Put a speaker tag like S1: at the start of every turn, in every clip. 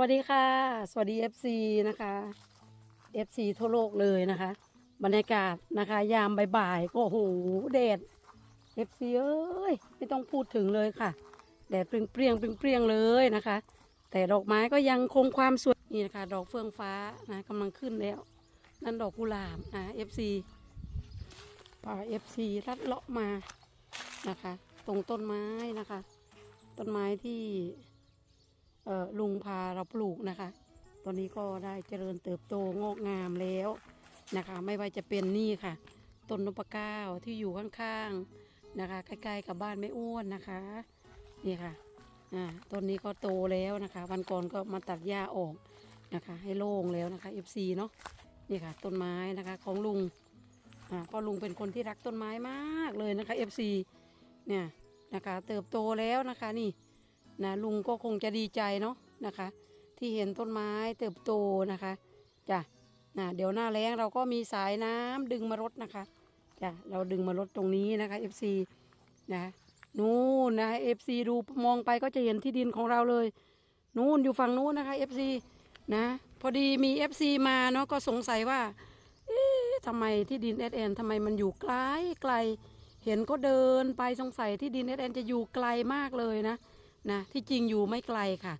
S1: วัสดีค่ะ สวัสดี FC นะคะ FC ทั่วโลกเลยนะคะ บรรยากาศนะคะ ยามบ่ายๆก็โอ้โหแดด FC เอ้ยไม่ต้องพูดถึงเลยค่ะแดดเปรี้ยงเปรี้ยงๆเปรี้ยงๆเลยนะคะ แต่ดอกไม้ก็ยังคงความสวยนี่นะคะ ดอกเฟื่องฟ้านะกำลังขึ้นแล้ว นั่นดอกกุหลาบนะ FC ป่า FC ลัดเลาะมานะคะ ตรงต้นไม้นะคะ ต้นไม้ที่ ลุงพาเราปลูกนะคะ ตอนนี้ก็ได้เจริญเติบโตงอกงามแล้วนะคะ ไม่ว่าจะเป็นนี่ค่ะ ต้นนพเก้าที่อยู่ข้างๆนะคะ ใกล้ๆกับบ้านไม่อ้วนนะคะ นี่ค่ะอ่าต้นนี้ก็โตแล้วนะคะ วันก่อนก็มาตัดหญ้าออกนะคะ ให้โล่งแล้วนะคะ FC เนาะนี่ค่ะ ต้นไม้นะคะของลุงอ่าก็ลุงเป็นคนที่รักต้นไม้มากเลยนะคะ FC เนี่ยนะคะ เติบโตแล้วนะคะนี่ นะลุงก็คงจะดีใจเนาะนะคะ ที่เห็นต้นไม้เติบโตนะคะจ้ะนะเดี๋ยวหน้าแล้งเราก็มีสายน้ำดึงมารดนะคะจ้ะเราดึงมารดตรงนี้นะคะ FC นะนู่นนะ FC ดูมองไปก็จะเห็นที่ดินของเราเลย นู่นอยู่ฝั่งนู้นนะคะ FC นะพอดีมี FC มาเนาะก็สงสัยว่าเอ๊ะทำไมที่ดิน SN ทำไมมันอยู่ไกลไกล เห็นก็เดินไปสงสัยที่ดิน SN จะอยู่ไกลมากเลยนะ นะที่จริงอยู่ไม่ไกลค่ะ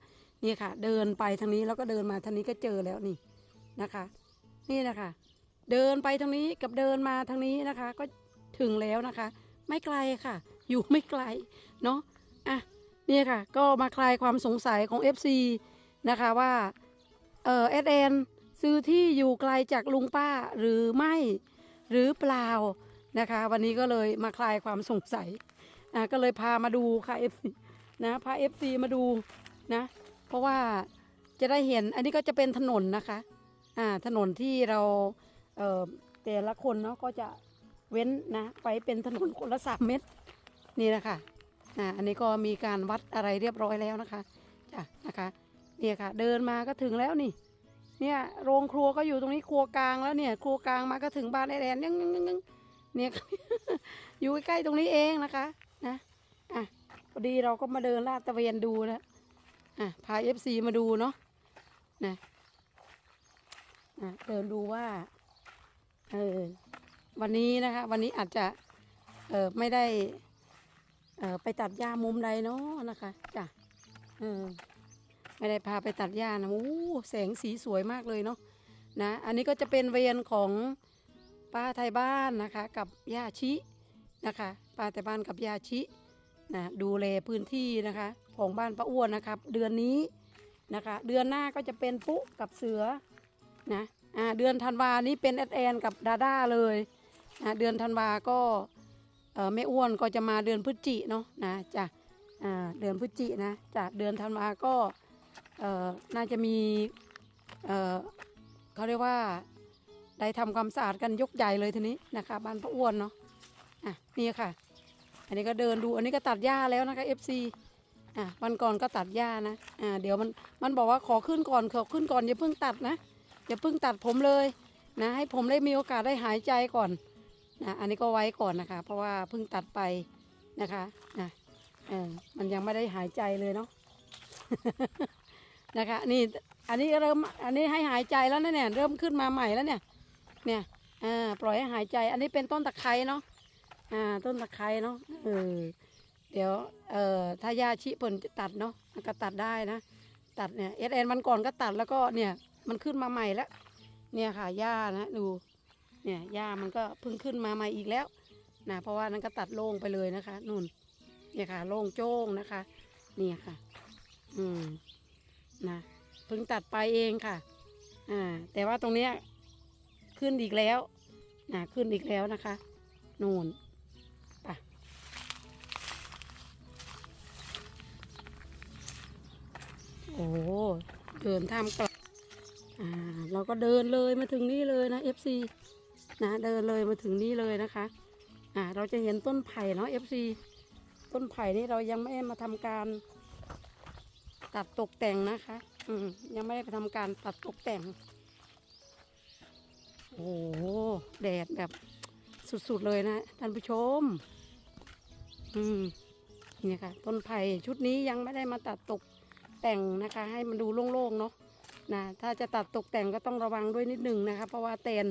S1: นี่ค่ะ เดินไปทางนี้แล้วก็เดินมาทางนี้ก็เจอแล้วนี่นะคะ นี่นะคะ เดินไปทางนี้กับเดินมาทางนี้นะคะ ก็ถึงแล้วนะคะ ไม่ไกลค่ะ อยู่ไม่ไกลเนาะอะนี่ค่ะ ก็มาคลายความสงสัยของ FC นะคะว่าเออเอสเอ็นซื้อที่อยู่ไกลจากลุงป้าหรือไม่หรือเปล่านะคะ วันนี้ก็เลยมาคลายความสงสัยอะก็เลยพามาดูค่ะ FC นะพาเอฟซีมาดูนะ เพราะว่าจะได้เห็นอันนี้ก็จะเป็นถนนนะคะอ่าถนนที่เราเอ่อแต่ละคนเนาะก็จะเว้นนะไปเป็นถนนคนละสามเมตรนี่นะคะอ่าอันนี้ก็มีการวัดอะไรเรียบร้อยแล้วนะคะจ้ะนะคะเนี่ยค่ะ เดินมาก็ถึงแล้วนี่ เนี่ยโรงครัวก็อยู่ตรงนี้ครัวกลางแล้วเนี่ย ครัวกลางมาก็ถึงบ้านไอแดนยังยังยังยังเนี่ยอยู่ใกล้ๆตรงนี้เองนะคะนะอะ พอดีเราก็มาเดินลาดตะเวนดูแล้วอะพาเอฟซีมาดูเนาะนะนะเดินดูว่าเออวันนี้นะคะ วันนี้อาจจะเออไม่ได้เออไปตัดหญ้ามุมใดเนาะนะคะจ้ะเออไม่ได้พาไปตัดหญ้านะโอ้แสงสีสวยมากเลยเนาะนะอันนี้ก็จะเป็นเวรของป้าไทยบ้านนะคะ กับย่าชินะคะป้าไทยบ้านกับย่าชิ นะดูแลพื้นที่นะคะของบ้านป้าอ้วนนะครับ เดือนนี้นะคะ เดือนหน้าก็จะเป็นปุ๊กับเสือนะอ่าเดือนธันวานี้เป็นแอดแอนกับดาด้าเลยนะเดือนธันวาก็เออแม่อ้วนก็จะมาเดือนพฤศจิเนาะนะจ้ะอ่าเดือนพฤศจินะจากเดือนธันวาก็เออน่าจะมีเออเขาเรียกว่าได้ทำความสะอาดกันยกใหญ่เลยทีนี้นะคะบ้านป้าอ้วนเนาะอะนี่ค่ะ นนี้ก็เดินดูอันนี้ก็ตัดหญ้าแล้วนะคะ FC อะวันก่อนก็ตัดหญ้านะอ่าเดี๋ยวมันมันบอกว่าขอขึ้นก่อนขอขึ้นก่อนอย่าเพิ่งตัดนะอย่าเพิ่งตัดผมเลยนะให้ผมได้มีโอกาสได้หายใจก่อนนะอันนี้ก็ไว้ก่อนนะคะ เพราะว่าเพิ่งตัดไปนะคะนะเออมันยังไม่ได้หายใจเลยเนาะนะคะนี่อันนี้เริ่มอันนี้ให้หายใจแล้วนะเนี่ยเริ่มขึ้นมาใหม่แล้วเนี่ยเนี่ยอ่าปล่อยให้หายใจ อันนี้เป็นต้นตะไคร้เนาะ อ่าต้นตะไคร้เนาะเออเดี๋ยวเอ่อถ้าญาชิเปิ่นจะตัดเนาะมันก็ตัดได้นะ ตัดเนี่ยเอสเอ็นมันก่อนก็ตัดแล้วก็เนี่ยมันขึ้นมาใหม่แล้ว เนี่ยค่ะหญ้านะดู เนี่ยหญ้ามันก็เพิ่งขึ้นมาใหม่อีกแล้วนะเพราะว่านั้นก็ตัดโล่งไปเลยนะคะนู่นเนี่ยค่ะโล่งโจ้งนะคะเนี่ยค่ะ อืมนะเพิ่งตัดไปเองค่ะ อ่า แต่ว่าตรงเนี้ยขึ้นอีกแล้วนะขึ้นอีกแล้วนะคะ นู่น โอ้เดินท่ามกลางอ่าเราก็เดินเลยมาถึงนี่เลยนะ FC นะเดินเลยมาถึงนี่เลยนะคะอ่าเราจะเห็นต้นไผ่เนาะ FC ต้นไผ่นี่เรายังไม่ได้มาทำการตัดตกแต่งนะคะ อืมยังไม่ได้ไปทำการตัดตกแต่ง โอ้โหแดดแบบสุดๆเลยนะท่านผู้ชม อืมนี่ค่ะ ต้นไผ่ชุดนี้ยังไม่ได้มาตัดตก แต่งนะคะ ให้มันดูโล่งๆเนาะนะถ้าจะตัดตกแต่งก็ต้องระวังด้วยนิดนึงนะคะ เพราะว่าแตน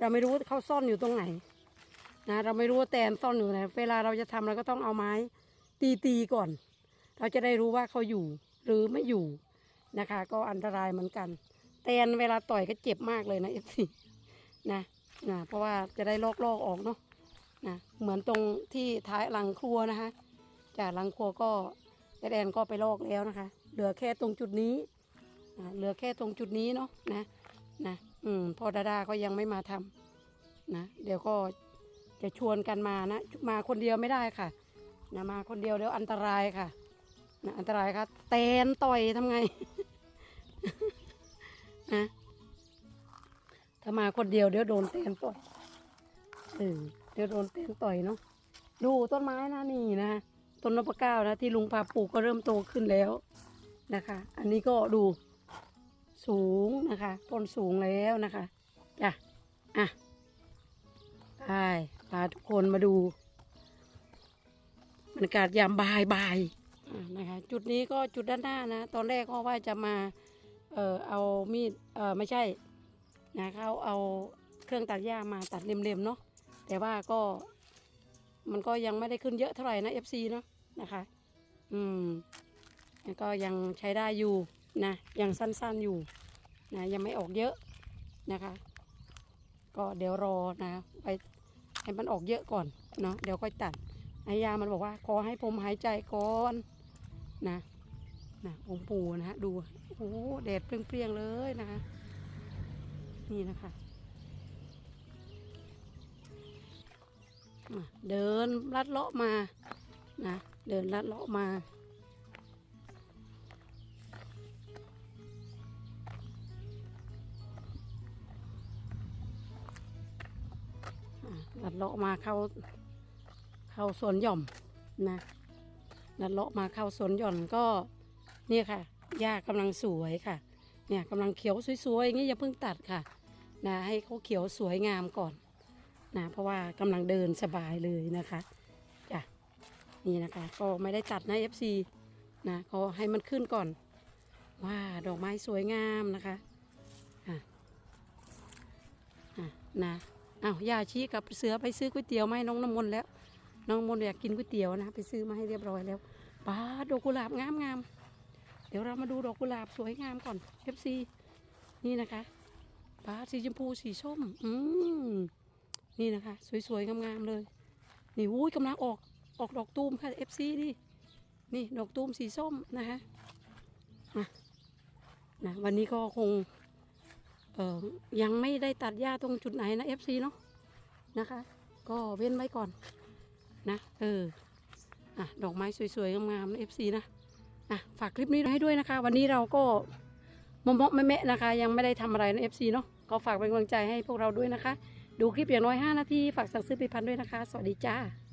S1: เราไม่รู้ว่าเขาซ่อนอยู่ตรงไหนนะเราไม่รู้ว่าแตนซ่อนอยู่ไหนเวลาเราจะทำเราก็ต้องเอาไม้ตีตีๆก่อน เราจะได้รู้ว่าเขาอยู่หรือไม่อยู่นะคะ ก็อันตรายเหมือนกัน แตนเวลาต่อยก็เจ็บมากเลยนะเอฟซีนะนะเพราะว่าจะได้ลอกลอกออกเนาะนะเหมือนตรงที่ท้ายหลังครัวนะคะจากหลังครัวก็แอดแอนก็ไปลอกแล้วนะคะ เหลือแค่ตรงจุดนี้นะเหลือแค่ตรงจุดนี้เนาะนะนะอืมพอดาดาก็ยังไม่มาทำนะเดี๋ยวก็จะชวนกันมานะมาคนเดียวไม่ได้ค่ะนะมาคนเดียวเดี๋ยวอันตรายค่ะนะอันตรายค่ะแตนต่อยทำไงนะถ้ามาคนเดียวเดี๋ยวโดนเตนต่อยเออเดี๋ยวโดนเตนต่อยเนาะดูต้นไม้นะนี่นะต้นนพเก้านะที่ลุงพาปลูกก็เริ่มโตขึ้นแล้ว นะคะ อันนี้ก็ดูสูงนะคะต้นสูงแล้วนะคะจ้ะอะไปพาทุกคนมาดูบรรยากาศยามบ่ายบ่ายนะคะจุดนี้ก็จุดด้านหน้านะ ตอนแรกก็ว่าจะมาเออเอามีดเออไม่ใช่นะเขาเอาเครื่องตัดหญ้ามาตัดเล็มๆเนาะแต่ว่าก็มันก็ยังไม่ได้ขึ้นเยอะเท่าไหร่นะ FC เนาะนะคะ อืม ก็ยังใช้ได้อยู่นะยังสั้นๆอยู่นะยังไม่ออกเยอะนะคะ ก็เดี๋ยวรอนะไปให้มันออกเยอะก่อนเนาะเดี๋ยวค่อยตัดไอ้ยามันบอกว่าขอให้ผมหายใจก่อนนะนะองค์ปู่นะฮะดูโอ้แดดเปรี้ยงๆเลยนะคะนี่นะคะเดินลัดเลาะมานะเดินลัดเลาะมา ลัดเลาะมาเข้าเข้าสวนหย่อมนะลัดเลาะมาเข้าสวนหย่อนก็เนี่ยค่ะหญ้ากำลังสวยค่ะ เนี่ยกำลังเขียวสวยๆอย่างนี้อย่าเพิ่งตัดค่ะนะให้เขาเขียวสวยงามก่อนนะเพราะว่ากำลังเดินสบายเลยนะคะจ้ะนี่นะคะ ก็ไม่ได้ตัดนะ FC นะก็ให้มันขึ้นก่อนว้าดอกไม้สวยงามนะคะอะอะนะ อ้าวยาชีกับเสือไปซื้อก๋วยเตี๋ยวมาให้น้องน้ำมนต์แล้ว น้องน้ำมนต์อยากกินก๋วยเตี๋ยวนะ ไปซื้อมาให้เรียบร้อยแล้วป้าดอกกุหลาบงามงามๆเดี๋ยวเรามาดูดอกกุหลาบสวยงามก่อน FC นี่นะคะป้าสีชมพูสีส้ม อืมนี่นะคะ สวยๆงามๆเลย นี่วุ้ยกำลังออกออกดอกตูมค่ะ FC นี่นี่ดอกตูมสีส้มนะคะนะวันนี้ก็คง ยังไม่ได้ตัดหญ้าตรงจุดไหนนะ FC เนาะนะคะ ก็เว้นไว้ก่อนนะเอออะดอกไม้สวยๆงามๆนะ FC นะอะฝากคลิปนี้ให้ด้วยนะคะ วันนี้เราก็มอมๆแม่ๆนะคะ ยังไม่ได้ทำอะไรนะ FC เนาะก็ฝากเป็นกำลังใจให้พวกเราด้วยนะคะ ดูคลิปอย่างน้อย 5 นาที ฝากสั่งซื้อไปพันด้วยนะคะ สวัสดีจ้า